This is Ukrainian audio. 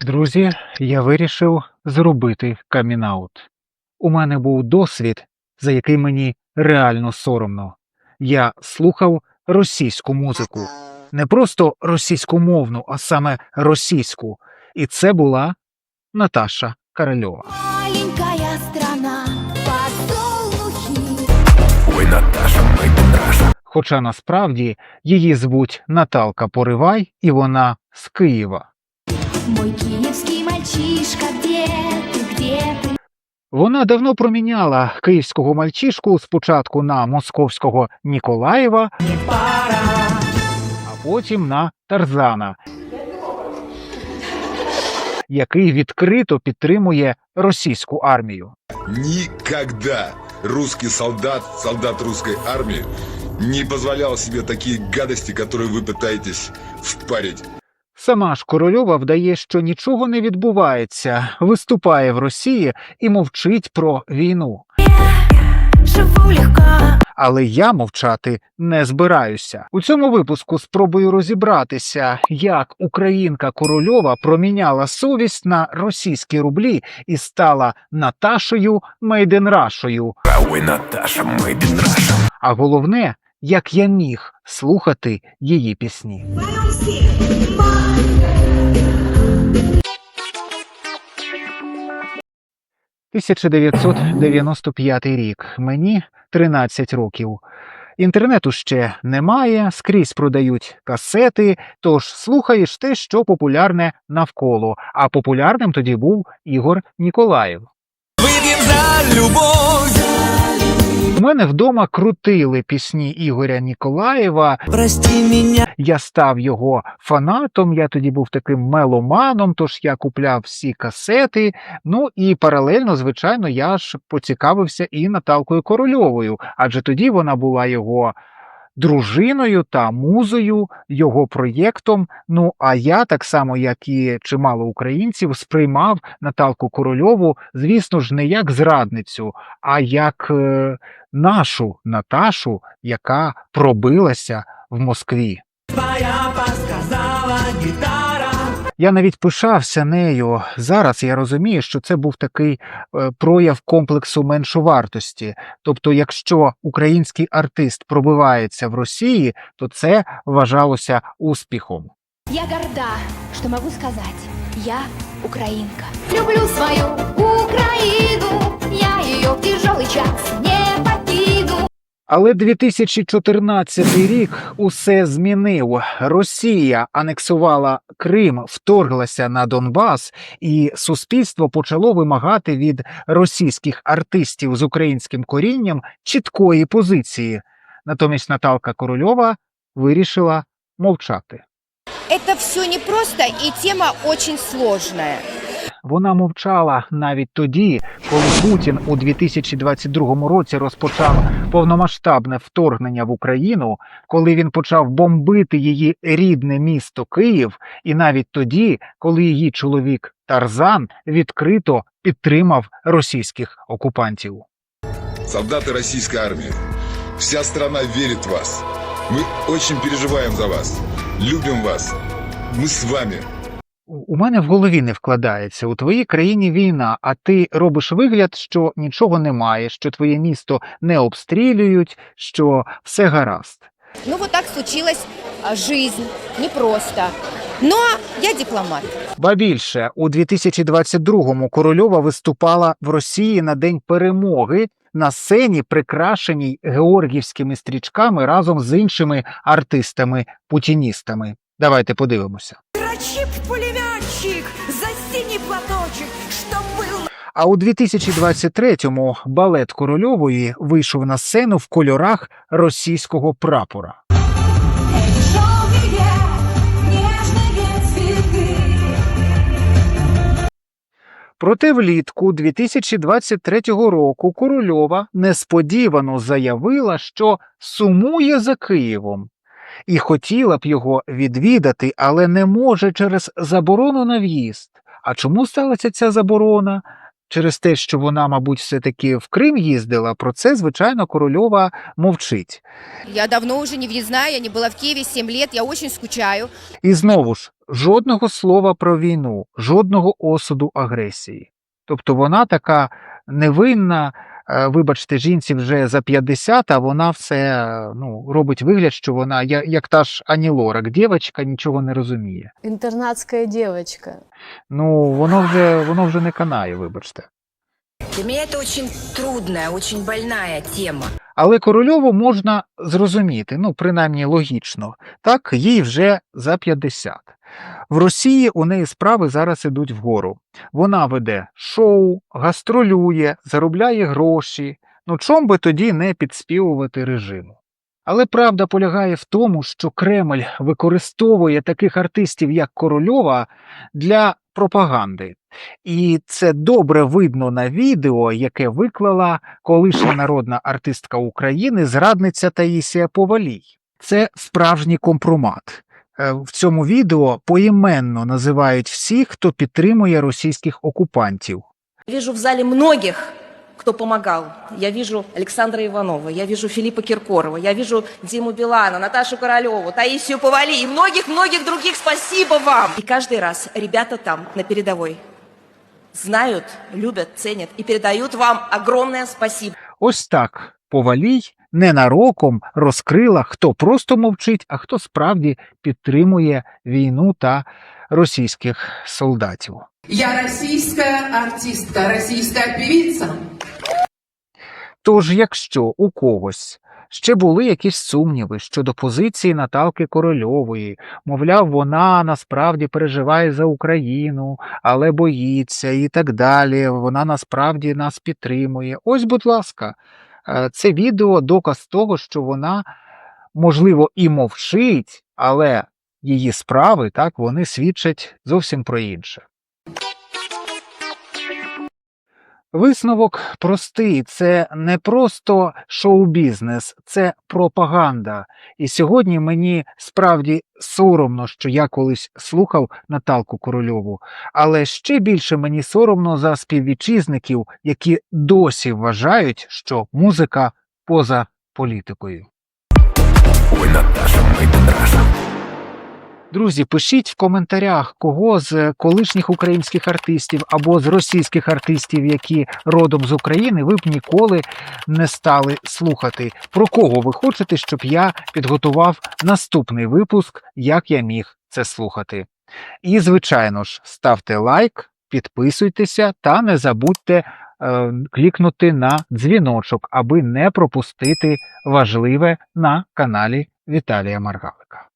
Друзі, я вирішив зробити камінаут. У мене був досвід, за який мені реально соромно. Я слухав російську музику. Не просто російськомовну, а саме російську. І це була Наташа Корольова. Маленькая страна. Ой, Наташа, мой Петраша. Хоча насправді її звуть Наталка Поривай, і вона з Києва Мой киевский мальчишка, где ты, где ты? Вона давно проміняла київського мальчишку спочатку на московського Ніколаєва, а потім на Тарзана, який відкрито підтримує російську армію. Никогда русский солдат, солдат русской армии не позволял себе такие гадости, которые вы пытаетесь впарить. Сама ж Корольова вдає, що нічого не відбувається, виступає в Росії і мовчить про війну. Живу легко. Але я мовчати не збираюся. У цьому випуску спробую розібратися, як українка Корольова проміняла совість на російські рублі і стала Наташею Мейденрашою. Наташа, мой Петраша. А головне, як я міг слухати її пісні. 1995 рік. Мені 13 років. Інтернету ще немає, скрізь продають касети, тож слухаєш те, що популярне навколо. А популярним тоді був Ігор Ніколаєв. Выпьем за любовь. Мене вдома крутили пісні Ігоря Ніколаєва. Прості мене. Я став його фанатом. Я тоді був таким меломаном, тож я купляв всі касети. Ну і паралельно, звичайно, я ж поцікавився і Наталкою Корольовою, адже тоді вона була його дружиною та музою, його проєктом. Ну а я, так само як і чимало українців, сприймав Наталку Корольову, звісно ж, не як зрадницю, а як е, нашу Наташу, яка пробилася в Москві. Твоя. Я навіть пишався нею. Зараз я розумію, що це був такий е, прояв комплексу меншовартості. Тобто, якщо український артист пробивається в Росії, то це вважалося успіхом. Я горда, что могу сказать. Я украинка. Люблю свою Украину. Я ее в тяжелый час не. Але 2014 рік усе змінив. Росія анексувала Крим, вторглася на Донбас, і суспільство почало вимагати від російських артистів з українським корінням чіткої позиції. Натомість Наталка Корольова вирішила мовчати. Это все непросто и тема очень сложная. Вона мовчала навіть тоді, коли Путін у 2022 році розпочав повномасштабне вторгнення в Україну, коли він почав бомбити її рідне місто Київ, і навіть тоді, коли її чоловік Тарзан відкрито підтримав російських окупантів. Солдаты российской армии, вся страна верит в вас. Мы очень переживаем за вас. Любим вас. Мы с вами. У мене в голові не вкладається. У твоїй країні війна, а ти робиш вигляд, що нічого немає, що твоє місто не обстрілюють, що все гаразд. Ну вот так случилась жизнь, непросто. Но я дипломат. Ба більше у 2022-му Корольова виступала в Росії на День перемоги на сцені, прикрашеній георгівськими стрічками разом з іншими артистами-путіністами. Давайте подивимося. Дрочи пулеметчик за синий платочек, что был А у 2023-му балет Корольової вийшов на сцену в кольорах російського прапора. Проте влітку 2023 року Корольова несподівано заявила, що сумує за Києвом і хотіла б його відвідати, але не може через заборону на в'їзд. А чому сталася ця заборона? Через те, що вона, мабуть, все-таки в Крим їздила, про це, звичайно, Корольова мовчить. Я давно уже не въездная, я не была в Киеве 7 лет, я очень скучаю. І знову ж жодного слова про війну, жодного осуду агресії. Тобто вона така невинна, вибачте, жінці вже за 50, а вона все е, ну, робить вигляд, що вона як та ж Ані Лорак, дівчинка нічого не розуміє. Интернатская девочка. Ну, воно вже, воно вже не канає, вибачте. Для меня это очень трудная, очень больная тема. Але Корольову можна зрозуміти, ну, принаймні логічно. Так, їй вже за 50. В Росії у неї справи зараз ідуть вгору. Вона веде шоу, гастролює, заробляє гроші. Ну, чом би тоді не підспівувати режиму? Але правда полягає в тому, що Кремль використовує таких артистів, як Корольова, для пропаганди. І це добре видно на відео, яке виклала колишня народна артистка України, зрадниця Таїсія Повалій. Це справжній компромат. Е, В цьому відео поіменно називають всіх, хто підтримує російських окупантів. Вижу в зале многих, кто помогал. Я вижу Александра Иванова, я вижу Филиппа Киркорова, я вижу Диму Билана, Наташу Королеву, Таисию Повали и многих-многих других. Спасибо вам! И каждый раз ребята там, на передовой, знают, любят, ценят и передают вам огромное спасибо. Ось так Повалій ненароком розкрила, хто просто мовчить, а хто справді підтримує війну та російських солдатів. Я российская артистка, российская певица. Тож, якщо у когось ще були якісь сумніви щодо позиції Наталки Корольової, мовляв, вона насправді переживає за Україну, але боїться і так далі, вона насправді нас підтримує. Ось, будь ласка, це відео доказ того, що вона, можливо, і мовчить, але її справи так вони свідчать зовсім про інше. Висновок простий: це не просто шоу-бізнес, це пропаганда. І сьогодні мені справді соромно, що я колись слухав Наталку Корольову, але ще більше мені соромно за співвітчизників, які досі вважають, що музика поза політикою. Ой, Наташа, бедраша. Друзі, пишіть в коментарях, кого з колишніх українських артистів або з російських артистів, які родом з України, ви б ніколи не стали слухати. Про кого ви хочете, щоб я підготував наступний випуск, як я міг це слухати. І, звичайно ж, ставте лайк, підписуйтеся та не забудьте е, клікнути на дзвіночок, аби не пропустити важливе на каналі Віталія Маргалика.